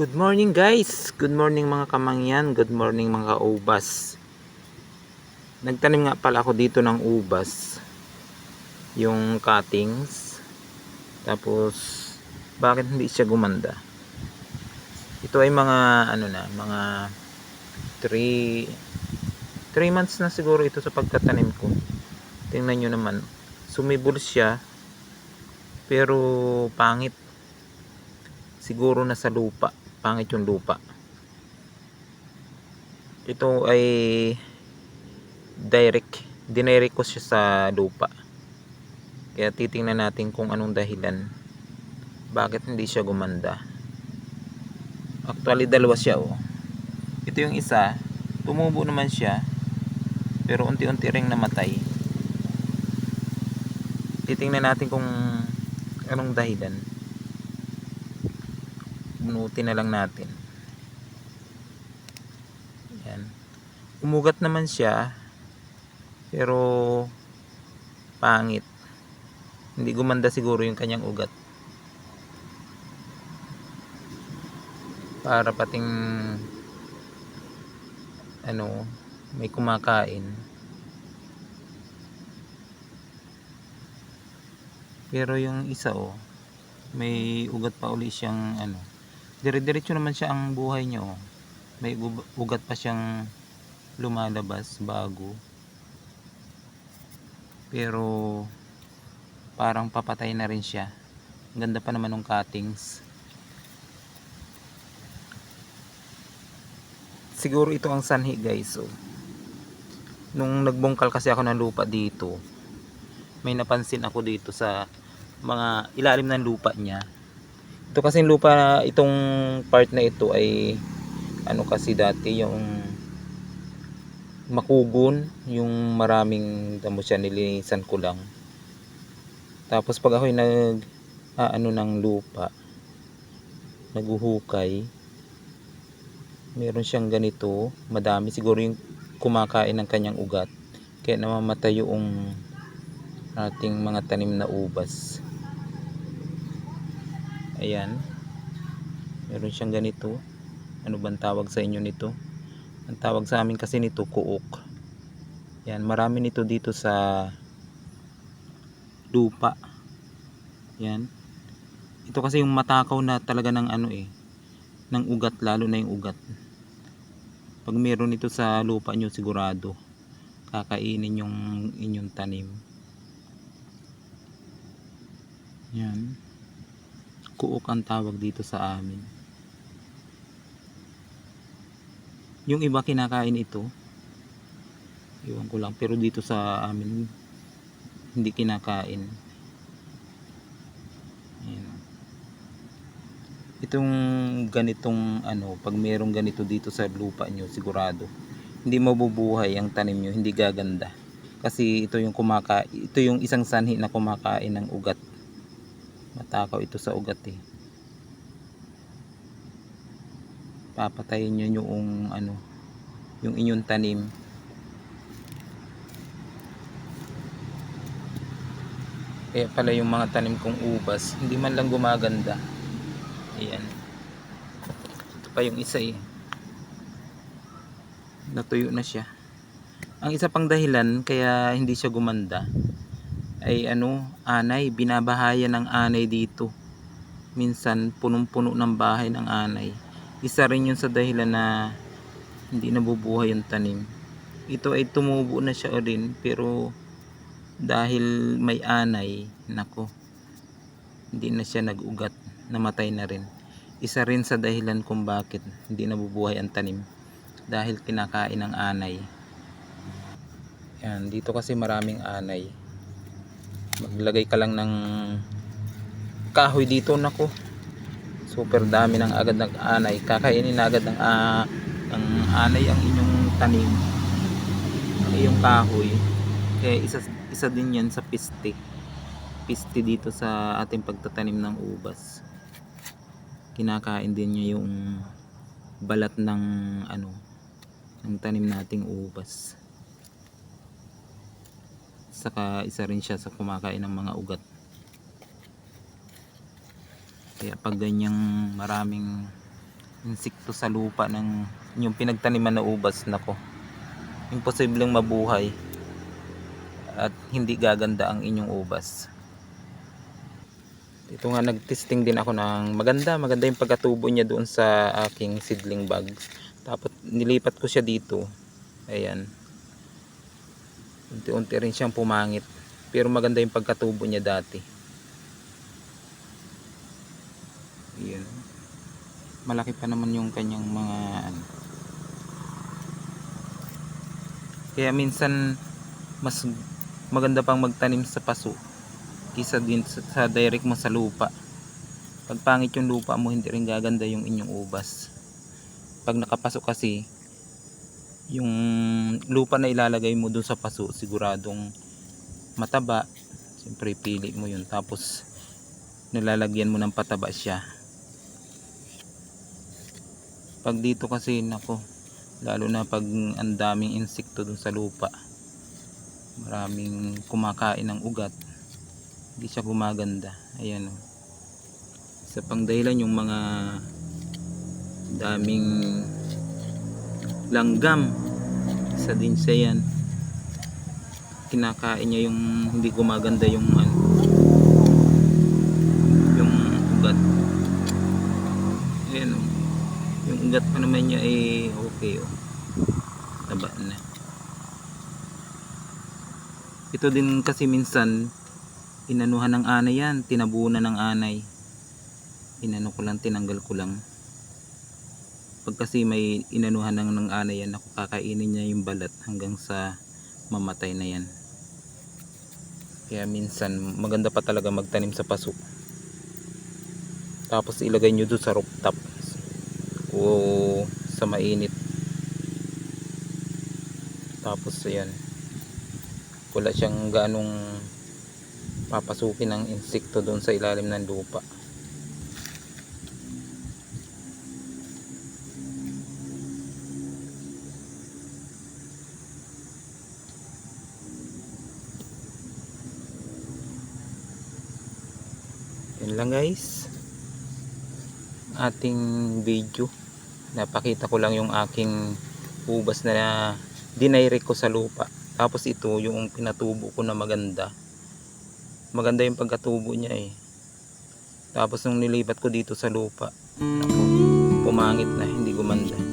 Good morning guys! Good morning mga kamangyan, good morning mga ubas. Nagtanim nga pala ako dito ng ubas. Yung cuttings. Tapos, bakit hindi siya gumanda? Ito ay mga ano na, mga 3 3 months na siguro ito sa pagtatanim ko. Tingnan nyo naman, sumibol siya pero pangit siguro na sa lupa pangit yung lupa. Ito ay direct dinirect ko siya sa lupa. Kaya titingnan natin kung anong dahilan. Bakit hindi siya gumanda? Actually dalawa siya oh. Ito yung isa tumubo naman siya pero unti-unti ring namatay. Titingnan natin kung anong dahilan bunutin na lang natin. Yan. Umugat naman siya pero pangit. Hindi gumanda siguro yung kanyang ugat. Para pating ano may kumakain. Pero yung isa oh may ugat pa uli siyang ano dire-diretso naman siya ang buhay niya oh. may ug- ugat pa siyang lumalabas bago. Pero parang papatay na rin siya. Ganda pa naman ng cuttings. Siguro ito ang sanhi guys so nung nagbungkal kasi ako ng lupa dito may napansin ako dito sa mga ilalim ng lupa niya ito kasing lupa itong part na ito ay ano kasi dati yung makugon yung maraming damo siya nilinisan ko lang. Tapos pag ako'y nag ano ng lupa naguhukay meron siyang ganito madami siguro yung kumakain ng kanyang ugat. Kaya namamatay yung ating mga tanim na ubas ayan. Meron siyang ganito. Ano bang tawag sa inyo nito? Ang tawag sa amin kasi nito kuok. Yan marami nito dito sa lupa. Yan ito kasi yung matakaw na talaga ng ano eh ng ugat lalo na yung ugat. Pag meron ito sa lupa nyo sigurado kakainin yung inyong tanim. Yan kuok ang tawag dito sa amin. Yung iba kinakain ito iwan ko lang pero dito sa amin hindi kinakain. Ayan. itong ganitong ano pag merong ganito dito sa lupa nyo sigurado hindi mabubuhay ang tanim nyo hindi gaganda. Kasi ito yung kumaka ito yung isang sanhi na kumakain ng ugat matakaw ito sa ugat eh. Papatayin nyo yung ano yung inyong tanim. Kaya pala yung mga tanim kong ubas hindi man lang gumaganda. Ayan. Ito pa yung isa eh. Natuyo na siya. Ang isa pang dahilan kaya hindi siya gumanda ay ano anay binabahayan ng anay dito. Minsan punong-puno ng bahay ng anay. Isa rin yun sa dahilan na hindi nabubuhay yung tanim. Ito ay tumubo na siya rin pero dahil may anay nako hindi na siya nagugat namatay na rin. Isa rin sa dahilan kung bakit hindi nabubuhay ang tanim dahil kinakain ng anay. Yan dito kasi maraming anay maglagay ka lang ng kahoy dito nako super dami ng agad ng anay kakainin agad ng, ah, ng anay ang inyong tanim. Ang iyong kahoy. Kaya isa, isa din yan sa piste piste dito sa ating pagtatanim ng ubas. Kinakain din niya yung balat ng ano ng tanim nating ubas saka isa rin siya sa kumakain ng mga ugat. Kaya pag ganyang maraming insekto sa lupa ng yung pinagtaniman na ubas nako imposibleng mabuhay at hindi gaganda ang inyong ubas. Ito nga nagtesting din ako ng maganda maganda yung pagkatubo niya doon sa aking seedling bag. Tapos nilipat ko siya dito. Ayan unti-unti rin siyang pumangit pero maganda yung pagkatubo niya dati Ayan. Malaki pa naman yung kanyang mga ano. Kaya minsan mas maganda pang magtanim sa paso kisa din sa, sa direct mo sa lupa. Pag pangit yung lupa mo, hindi rin gaganda yung inyong ubas. Pag nakapasok kasi, yung lupa na ilalagay mo dun sa paso, siguradong mataba. Siyempre, pili mo yun. Tapos, nilalagyan mo ng pataba siya. Pag dito kasi nako lalo na pag ang daming insekto dun sa lupa. Maraming kumakain ng ugat. Hindi siya gumaganda. Ayan o sa pang dahilan yung mga daming langgam isa din siya yan kinakain niya yung hindi gumaganda yung ano yung ugat ayan o yung ugat pa naman niya ay okay oh. Taba na. Ito din kasi minsan inanuhan ng anay yan, tinabunan ng anay. Inano ko lang, tinanggal ko lang. Pag kasi may inanuhan ng, ng anay yan, ako kakainin niya yung balat hanggang sa mamatay na yan. Kaya minsan maganda pa talaga magtanim sa paso. Tapos ilagay nyo doon sa rooftop o sa mainit tapos ayan wala siyang ganong papasukin ng insekto doon sa ilalim ng lupa yun lang guys. Ating video. Napakita ko lang yung aking ubas na dinayre ko sa lupa. Tapos ito yung pinatubo ko na maganda. Maganda yung pagkatubo niya eh. Tapos nung nilipat ko dito sa lupa pumangit na hindi gumanda